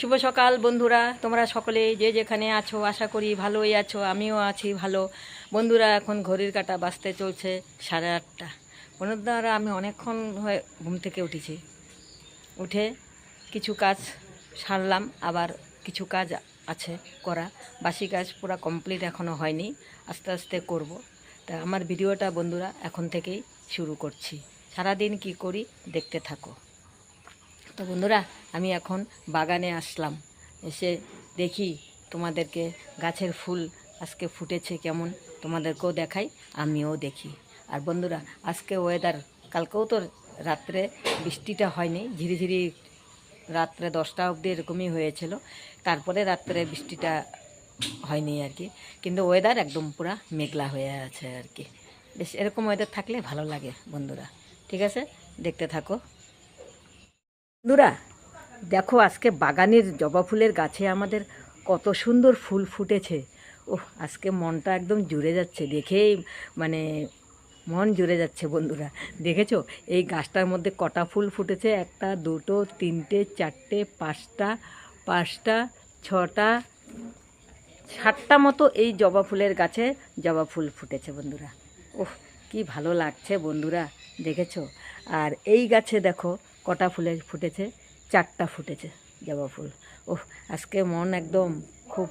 শুভ সকাল বন্ধুরা। তোমরা সকলে যে যেখানে আছো, আশা করি ভালোই আছো, আমিও আছি ভালো। বন্ধুরা, এখন ঘড়ির কাটা বাজতে চলছে সাড়ে আটটা। বন্ধুরা, আমি অনেকক্ষণ হয়ে ঘুম থেকে উঠেছি। উঠে কিছু কাজ সারলাম, আবার কিছু কাজ আছে করা। বাসি কাজ পুরো কমপ্লিট এখনও হয়নি, আস্তে আস্তে করব। তা আমার ভিডিওটা বন্ধুরা, এখন থেকেই শুরু করছি। সারাদিন কি করি, দেখতে থাকো। তো বন্ধুরা, আমি এখন বাগানে আসলাম। এসে দেখি তোমাদেরকে গাছের ফুল আজকে ফুটেছে কেমন, তোমাদেরকেও দেখাই, আমিও দেখি। আর বন্ধুরা, আজকে ওয়েদার কালকেও তো রাত্রে বৃষ্টিটা হয়নি, ঝিরিঝিরি রাত্রে দশটা অবধি এরকমই হয়েছিল। তারপরে রাত্রে বৃষ্টিটা হয়নি আর কি, কিন্তু ওয়েদার একদম পুরা মেঘলা হয়ে আছে আর কি। বেশ, এরকম ওয়েদার থাকলে ভালো লাগে বন্ধুরা। ঠিক আছে? দেখতে থাকো। বন্ধুরা, দেখো আজকে বাগানের জবা ফুলের গাছে আমাদের কত সুন্দর ফুল ফুটেছে। ও আজকে মনটা একদম জুড়ে যাচ্ছে, দেখেই মানে মন জুড়ে যাচ্ছে বন্ধুরা। দেখেছ? এই গাছটার মধ্যে কটা ফুল ফুটেছে? একটা, দুটো, তিনটে, চারটে, পাঁচটা পাঁচটা, ছটা, সাতটা মতো এই জবা ফুলের গাছে জবা ফুল ফুটেছে বন্ধুরা। ওহ, কি ভালো লাগছে বন্ধুরা, দেখেছ? আর এই গাছে দেখো কটা ফুলের ফুটেছে? চারটা ফুটেছে জবা ফুল। ওহ, আজকে মন একদম খুব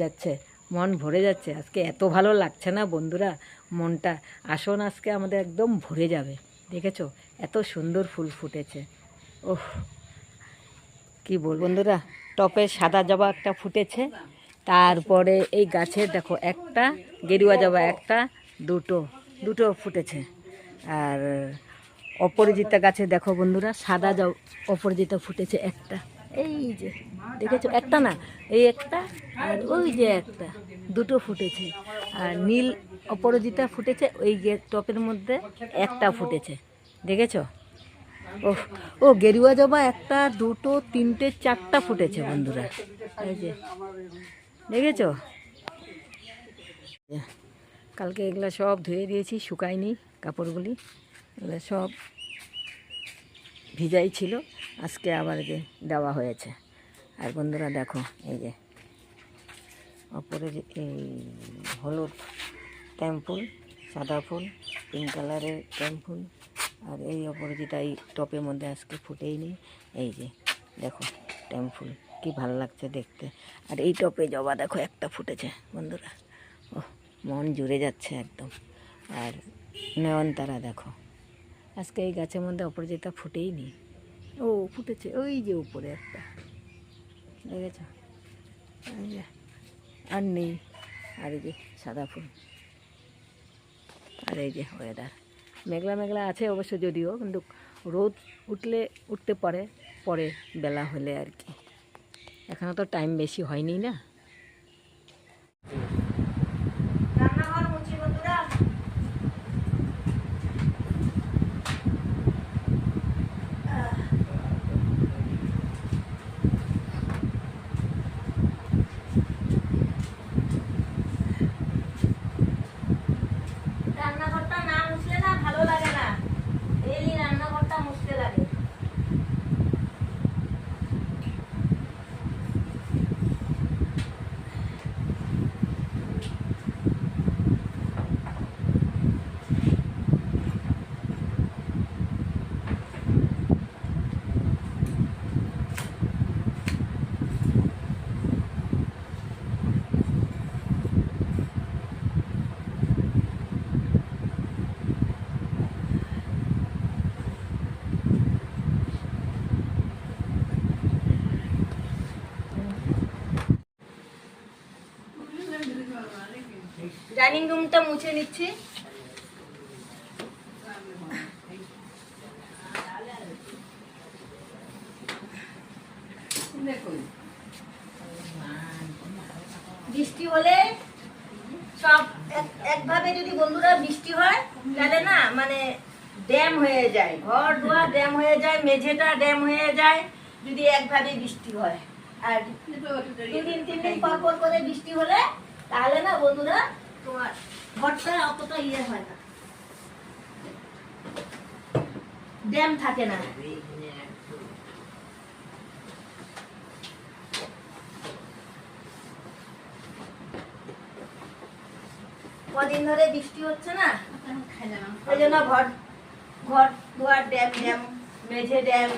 যাচ্ছে, মন ভরে যাচ্ছে। আজকে এত ভালো লাগছে না বন্ধুরা? মনটা, আসন আজকে আমাদের একদম ভরে যাবে, দেখেছ? এত সুন্দর ফুল ফুটেছে। ওহ, কি বল বন্ধুরা, টপে সাদা জবা একটা ফুটেছে, তারপরে এই গাছের দেখো একটা, গেরুয়া জবা একটা, দুটো দুটো ফুটেছে। আর অপরাজিতা গাছে দেখো বন্ধুরা, সাদা জ অপরাজিতা ফুটেছে একটা। এই যে, দেখেছ? একটা না, এই একটা আর ওই যে একটা, দুটো ফুটেছে। আর নীল অপরাজিতা ফুটেছে, ওই গে, টপের মধ্যে একটা ফুটেছে। দেখেছ? ও ও গেরুয়া জবা একটা, দুটো, তিনটে, চারটা ফুটেছে বন্ধুরা। এই যে, দেখেছ? কালকে এগুলো সব ধুয়ে দিয়েছি, শুকায়নি কাপড়গুলি। এগুলো সব ভিজাই ছিল। আজকে আবার যে দেওয়া হয়েছে। আর বন্ধুরা দেখো, এই যে ওপরে যে এই হলুদ টেম্পুল সাদা ফুল পিঙ্ক কালারের টেম্পুল আর এই অপরাজিতা এই টপের মধ্যে আজকে ফুটেই নেই এই যে দেখো টেম্পুল কি ভালো লাগছে দেখতে। আর এই টপে জবা দেখো একটা ফুটেছে, বন্ধুরা। ও মন জুড়ে যাচ্ছে একদম। আর নয়নতারা দেখো আজকে এই গাছের মধ্যে অপরাজিতা ফুটেই নি ও ফুটেছে। ওই যে উপরে একটা। দেখেছ আর নেই। আর এই যে সাদা ফুল। আর এই যে ওয়েদার মেঘলা মেঘলা আছে অবশ্য যদিও কিন্তু রোদ উঠলে উঠতে পারে পরে বেলা হলে আর কি। এখনও তো টাইম বেশি হয়নি না। ডাইনিং রুমটা মুছে নিচ্ছি। বৃষ্টি হলে সব একভাবে যদি বন্ধুরা বৃষ্টি হয়, তাহলে না মানে ড্যাম হয়ে যায়। ঘর দুয়ার ড্যাম হয়ে যায়, মেঝেটা ড্যাম হয়ে যায় যদি একভাবে বৃষ্টি হয়। আর দুদিন তিন দিন পর পর করে বৃষ্টি হলে তাহলে না বন্ধুরা তো আর ঘরটা অতটা ইয়ে হয় না। ড্যাম থাকে না। কদিন ধরে বৃষ্টি হচ্ছে না? ওই জন্য ঘর ঘর দুয়ার ড্যাম ড্যাম, মেঝে ড্যাম।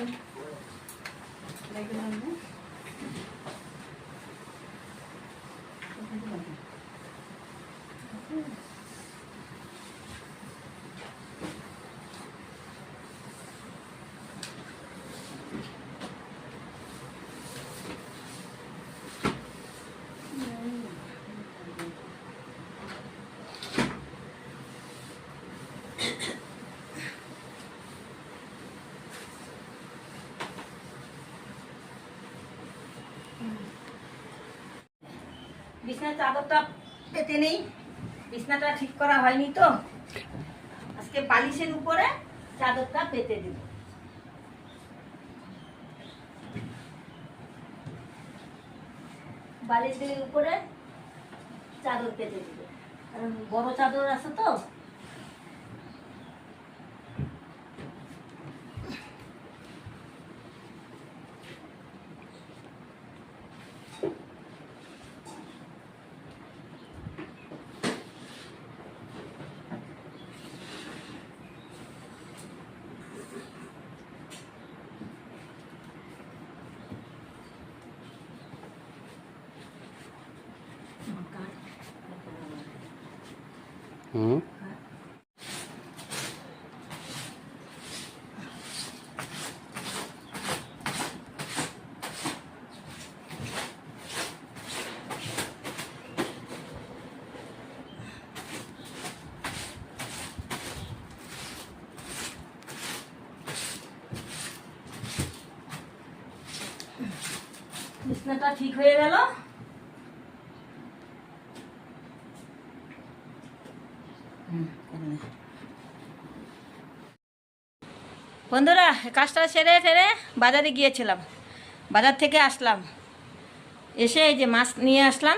বিছনার চাদরটা পেতে নেই। বিছনাটা ঠিক করা হয়নি তো। আজকে বালিশের উপরে চাদরটা পেতে দিব। বালিশের উপরে চাদর পেতে দিব। কারণ বড় চাদর আছে তো। বিছনাটা ঠিক হয়ে গেল। বন্ধুরা, কাজটা সেরে টেরে বাজারে গিয়েছিলাম। বাজার থেকে আসলাম। এসে এই যে মাছ নিয়ে আসলাম।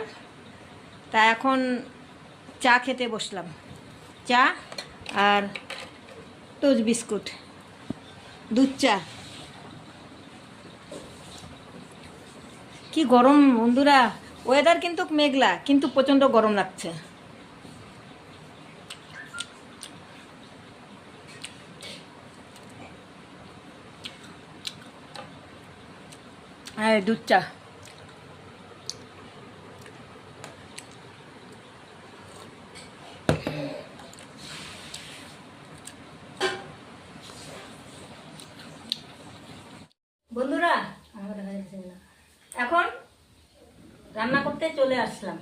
তা এখন চা খেতে বসলাম। চা আর টোস্ট বিস্কুট, দুধ চা। কি গরম বন্ধুরা? ওয়েদার কিন্তু মেঘলা কিন্তু প্রচণ্ড গরম লাগছে। হ্যাঁ দুধ চা বন্ধুরা আমার দেখা যাচ্ছে না। এখন রান্না করতে চলে আসলাম।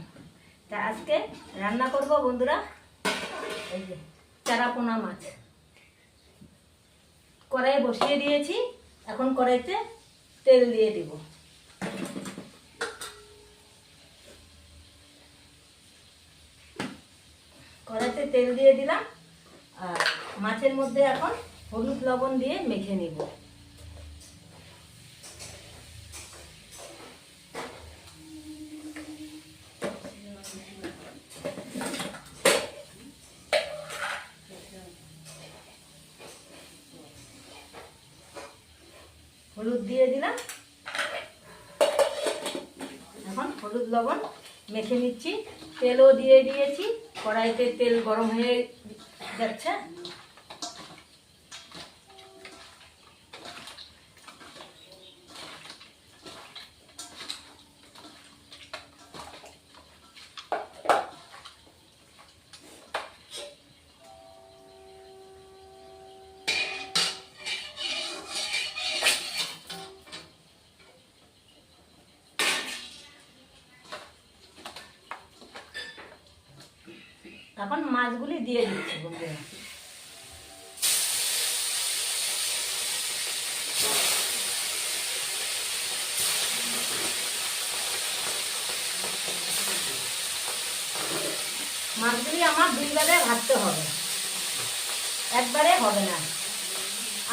তা আজকে রান্না করব বন্ধুরা, এই যে চারাপোনা মাছ। কড়াই বসিয়ে দিয়েছি, এখন কড়াইতে তেল দিয়ে দিব। কড়াইতে তেল দিয়ে দিলাম, আর মাছের মধ্যে এখন হলুদ লবণ দিয়ে মেখে নিব। হলুদ দিয়ে দিলাম। এখন হলুদ লবণ মেখে নিচ্ছি। তেলও দিয়ে দিয়েছি। কড়াইতে তেল গরম হয়ে যাচ্ছে। এখন মাছগুলি দিয়ে দিচ্ছি বন্ধুরা। মাছগুলি আমার দুইবারে ভাজতে হবে। একবারে হবে না।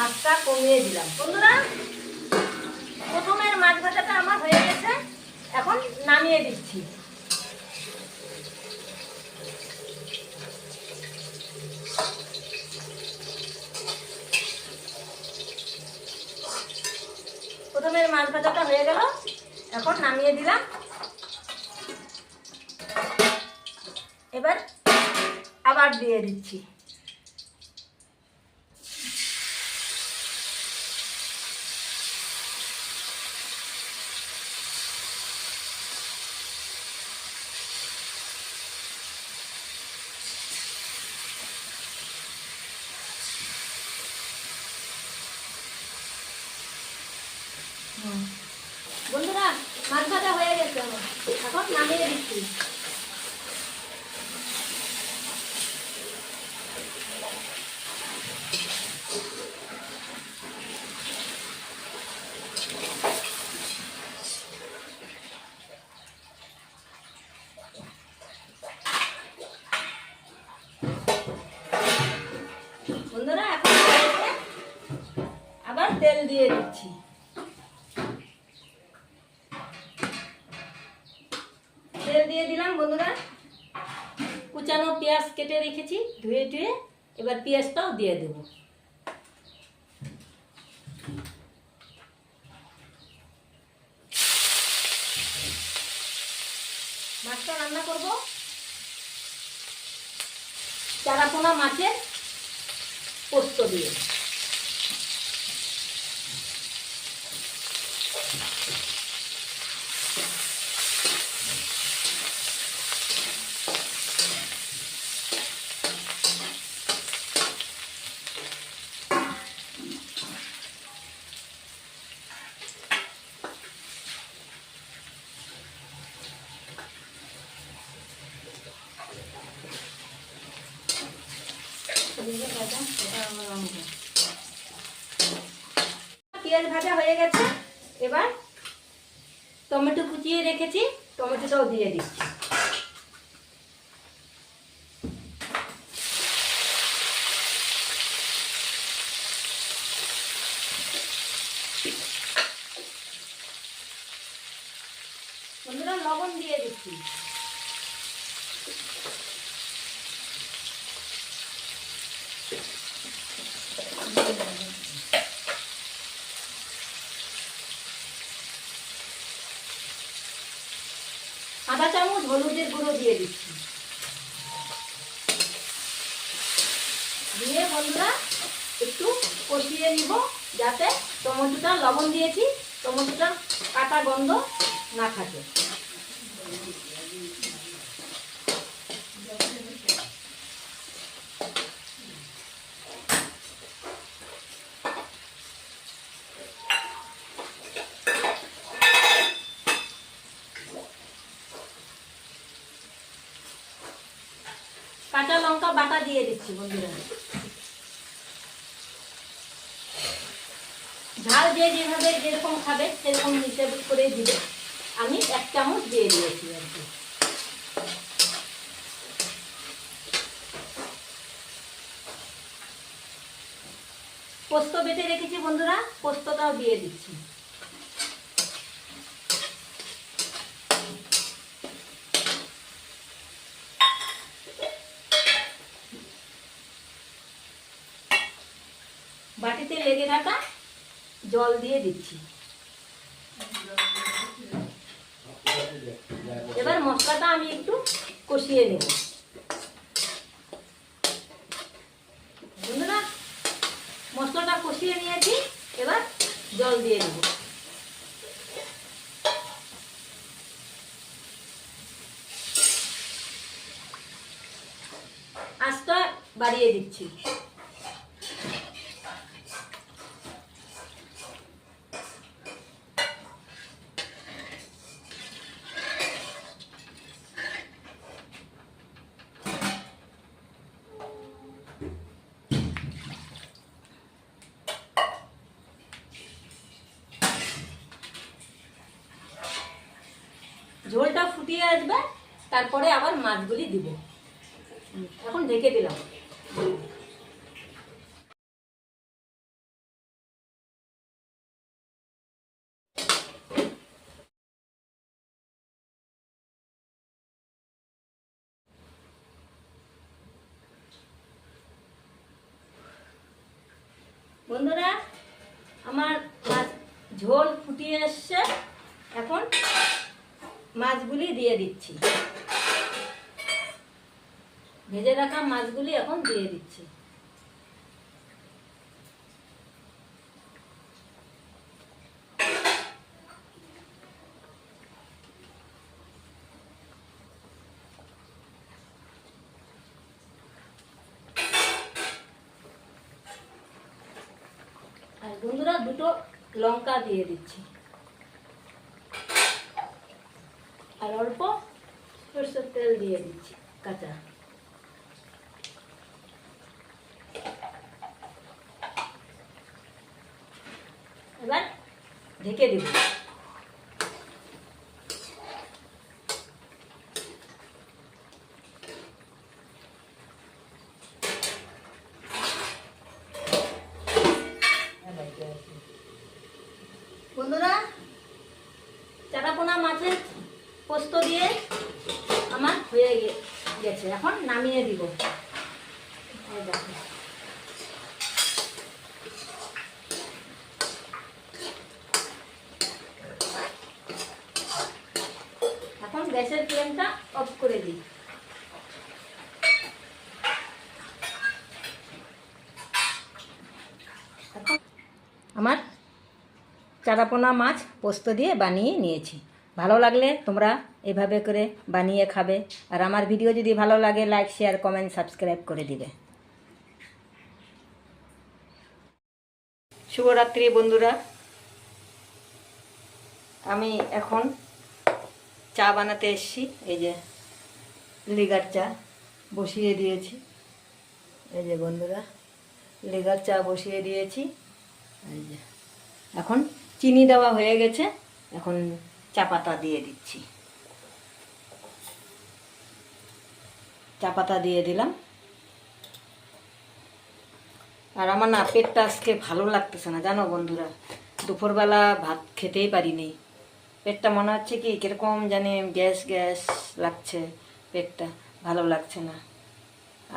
আটটা কমিয়ে দিলাম। বন্ধুরা, প্রথমের মাছ ভাজাটা আমার হয়ে গেছে। এখন নামিয়ে দিচ্ছি। প্রথমের মাছ ভাজাটা হয়ে গেল। এখন নামিয়ে দিলাম। এবার আবার দিয়ে দিচ্ছি বন্ধুরা মাছ হয়ে গেছে এখন নামিয়ে দিচ্ছি। বন্ধুরা এখন আবার তেল দিয়ে দিচ্ছি। তেল দিয়ে দিলাম বন্ধুরা। কুচানো পেঁয়াজ কেটে রেখেছি, ধুয়ে টুয়ে। এবার পেঁয়াজটাও দিয়ে দেবো। মাছটা রান্না করব। চারাপোনা মাছের পোস্ত দিয়ে পেঁয়াজ ভাজা হয়ে গেছে এবার টমেটো কুচিয়ে রেখেছি টমেটোটাও দিয়ে দিচ্ছি। বন্ধুরা লবণ দিয়ে দিচ্ছি আধা চামচ হলুদের গুঁড়ো দিয়ে দিচ্ছি দিয়ে বন্ধুরা একটু কষিয়ে নিব যাতে টমেটোটা লবণ দিয়েছি টমেটোটা কাটা গন্ধ না থাকে। কাঁচা লঙ্কা বাটা দিয়ে দিচ্ছি বন্ধুরা। ঝাল যে যেভাবে যেরকম খাবে, সেরকম হিসেব করে দিবে। আমি এক চামচ দিয়ে দিয়েছি আর কি। পোস্ত বেটে রেখেছি বন্ধুরা, পোস্তটাও দিয়ে দিচ্ছি বাটিতে লেগে থাকা জল দিয়ে দিচ্ছি। এবার মশলাটা আমি একটু কষিয়ে নেব। বন্ধুরা, মশলাটা কষিয়ে নিয়েছি, এবার জল দিয়ে দেবো। আঁচটা বাড়িয়ে দিচ্ছি। ঝোলটা ফুটিয়ে আসবে তারপরে আবার মাছগুলি দিব। এখন ঢেকে দিলাম বন্ধুরা আমার মাছ ঝোল ফুটিয়ে এসছে এখন মাছগুলি দিয়ে দিচ্ছি ভেজে রাখা মাছগুলি এখন দিয়ে দিচ্ছি। আর বন্ধুরা, দুটো লঙ্কা দিয়ে দিচ্ছি। আর অল্প সরষের তেল দিয়ে দিচ্ছি, কাঁচা এবার ঢেকে দিব। বন্ধুরা চারাপোনা মাছের পোস্ত দিয়ে আমার হয়ে গেছে। এখন নামিয়ে দিব এই দেখো। এখন গ্যাসের ফ্লেমটা অফ করে দিই এখন আমার চারাপোনা মাছ পোস্ত দিয়ে বানিয়ে নিয়েছি। ভালো লাগলে তোমরা এভাবে করে বানিয়ে খাবে। আর আমার ভিডিও যদি ভালো লাগে লাইক শেয়ার কমেন্ট সাবস্ক্রাইব করে দিবে। শুভরাত্রি বন্ধুরা। আমি এখন চা বানাতে এসেছি। এই যে লিগার চা বসিয়ে দিয়েছি। এই যে বন্ধুরা, লিগার চা বসিয়ে দিয়েছি। এখন চিনি দেওয়া হয়ে গেছে, এখন চা পাতা দিয়ে দিচ্ছি। চা পাতা দিয়ে দিলাম। আর আমার না পেটটা আজকে ভালো লাগতেছে না, জানো বন্ধুরা, দুপুরবেলা ভাত খেতেই পারিনি। পেটটা মনে হচ্ছে কি, কীরকম জানি গ্যাস গ্যাস লাগছে, পেটটা ভালো লাগছে না।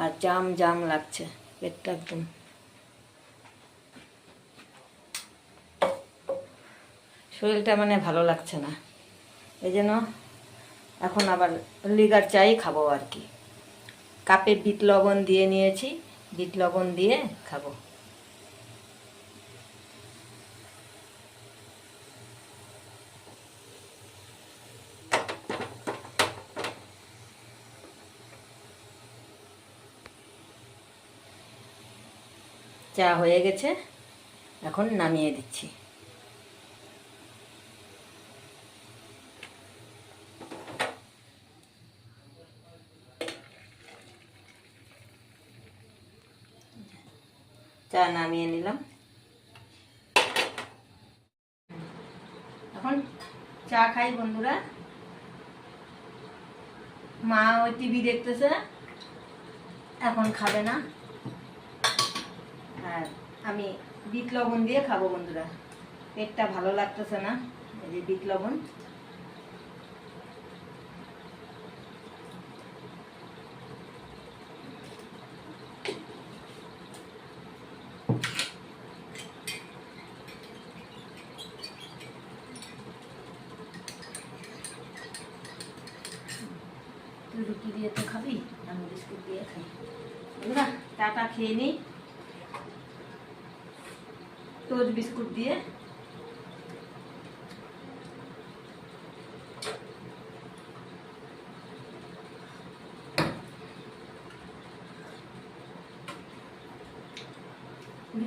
আর জাম জাম লাগছে, পেটটা একদম। শরীরটা মানে ভালো লাগছে না। এই জন্য এখন আবার লিগার চাই খাব আর কি। কাপে বিট লবণ দিয়ে নিয়েছি, বিট লবণ দিয়ে খাব। চা হয়ে গেছে, এখন নামিয়ে দিচ্ছি। চা নামিয়ে নিলাম। এখন চা খাই বন্ধুরা। মা ওই টিভি দেখতেছে, এখন খাবে না। আর আমি বিট লবণ দিয়ে খাব বন্ধুরা। পেটটা ভালো লাগতেছে না, এই যে বিট লবণ। রুটি দিয়ে তো খাবি, আমি বিস্কুট দিয়ে খাই। বন্ধুরা চাটা খেয়ে নিই টোস্ট বিস্কুট দিয়ে।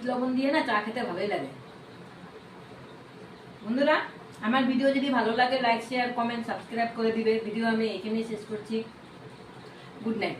লবণ দিয়ে না চা খেতে ভালোই লাগে। বন্ধুরা, আমার ভিডিও যদি ভালো লাগে লাইক শেয়ার কমেন্ট সাবস্ক্রাইব করে দিবে। ভিডিও আমি এখানেই শেষ করছি। Good night